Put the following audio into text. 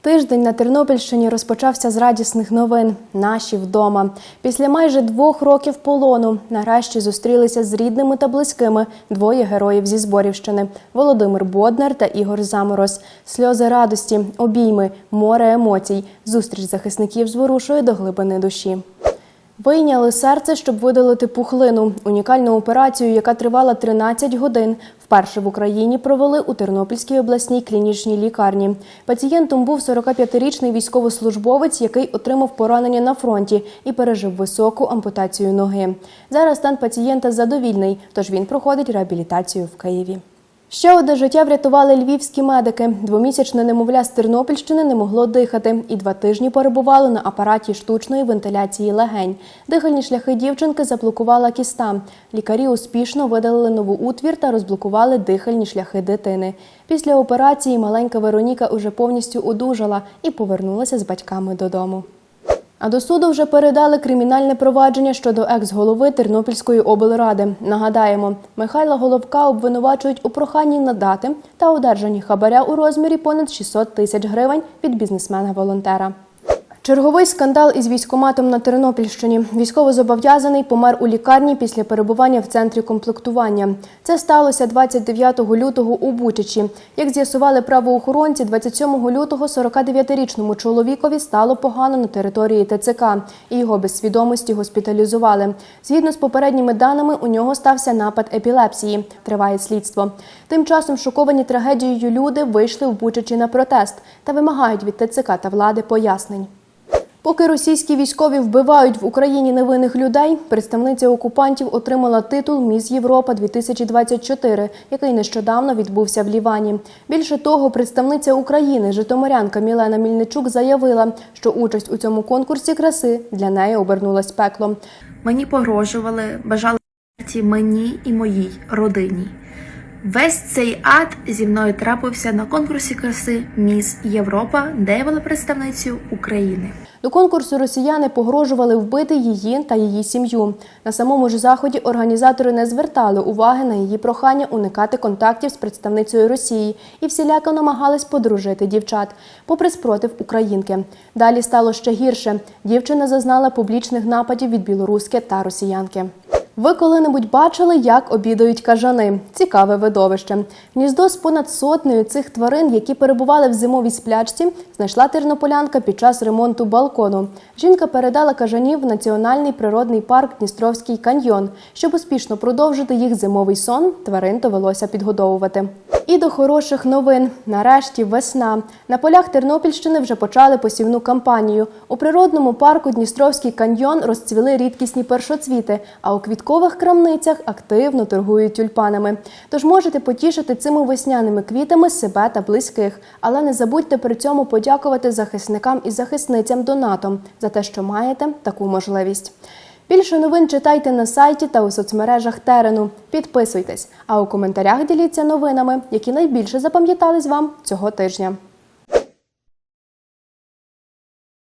Тиждень на Тернопільщині розпочався з радісних новин. Наші вдома. Після майже двох років полону нарешті зустрілися з рідними та близькими двоє героїв зі Зборівщини Володимир Боднар та Ігор Замороз. Сльози радості, обійми, море емоцій. Зустріч захисників зворушує до глибини душі. Вийняли серце, щоб видалити пухлину. Унікальну операцію, яка тривала 13 годин. Вперше в Україні провели у Тернопільській обласній клінічній лікарні. Пацієнтом був 45-річний військовослужбовець, який отримав поранення на фронті і пережив високу ампутацію ноги. Зараз стан пацієнта задовільний, тож він проходить реабілітацію в Києві. Ще одне життя врятували львівські медики. Двомісячне немовля з Тернопільщини не могло дихати і два тижні перебувало на апараті штучної вентиляції легень. Дихальні шляхи дівчинки заблокувала кіста. Лікарі успішно видалили нову утвір та розблокували дихальні шляхи дитини. Після операції маленька Вероніка уже повністю одужала і повернулася з батьками додому. А до суду вже передали кримінальне провадження щодо екс-голови Тернопільської облради. Нагадаємо, Михайла Головка обвинувачують у проханні надати та одержанні хабаря у розмірі понад 600 тисяч гривень від бізнесмена-волонтера. Черговий скандал із військоматом на Тернопільщині. Військовозобов'язаний помер у лікарні після перебування в центрі комплектування. Це сталося 29 лютого у Бучачі. Як з'ясували правоохоронці, 27 лютого 49-річному чоловікові стало погано на території ТЦК, і його без свідомості госпіталізували. Згідно з попередніми даними, у нього стався напад епілепсії. Триває слідство. Тим часом шоковані трагедією люди вийшли в Бучачі на протест та вимагають від ТЦК та влади пояснень. Поки російські військові вбивають в Україні невинних людей, представниця окупантів отримала титул Міс Європа 2024, який нещодавно відбувся в Лівані. Більше того, представниця України, житомирянка Мілена Мільничук, заявила, що участь у цьому конкурсі краси для неї обернулась пеклом. Мені погрожували, бажали мені і моїй родині. Весь цей ад зі мною трапився на конкурсі краси Міс Європа, де я була представницею України. До конкурсу росіяни погрожували вбити її та її сім'ю. На самому ж заході організатори не звертали уваги на її прохання уникати контактів з представницею Росії і всіляко намагались подружити дівчат, попри спротив українки. Далі стало ще гірше. Дівчина зазнала публічних нападів від білоруськи та росіянки. Ви коли-небудь бачили, як обідають кажани? Цікаве видовище. Гніздо з понад сотнею цих тварин, які перебували в зимовій сплячці, знайшла тернополянка під час ремонту балкону. Жінка передала кажанів в національний природний парк Дністровський каньйон. Щоб успішно продовжити їх зимовий сон, тварин довелося підгодовувати. І до хороших новин. Нарешті весна. На полях Тернопільщини вже почали посівну кампанію. У природному парку Дністровський каньйон розцвіли рідкісні першоцвіти, а у квіткових крамницях активно торгують тюльпанами. Тож можете потішити цими весняними квітами себе та близьких. Але не забудьте при цьому подякувати захисникам і захисницям донатом за те, що маєте таку можливість. Більше новин читайте на сайті та у соцмережах Терену. Підписуйтесь, а у коментарях діліться новинами, які найбільше запам'ятались вам цього тижня.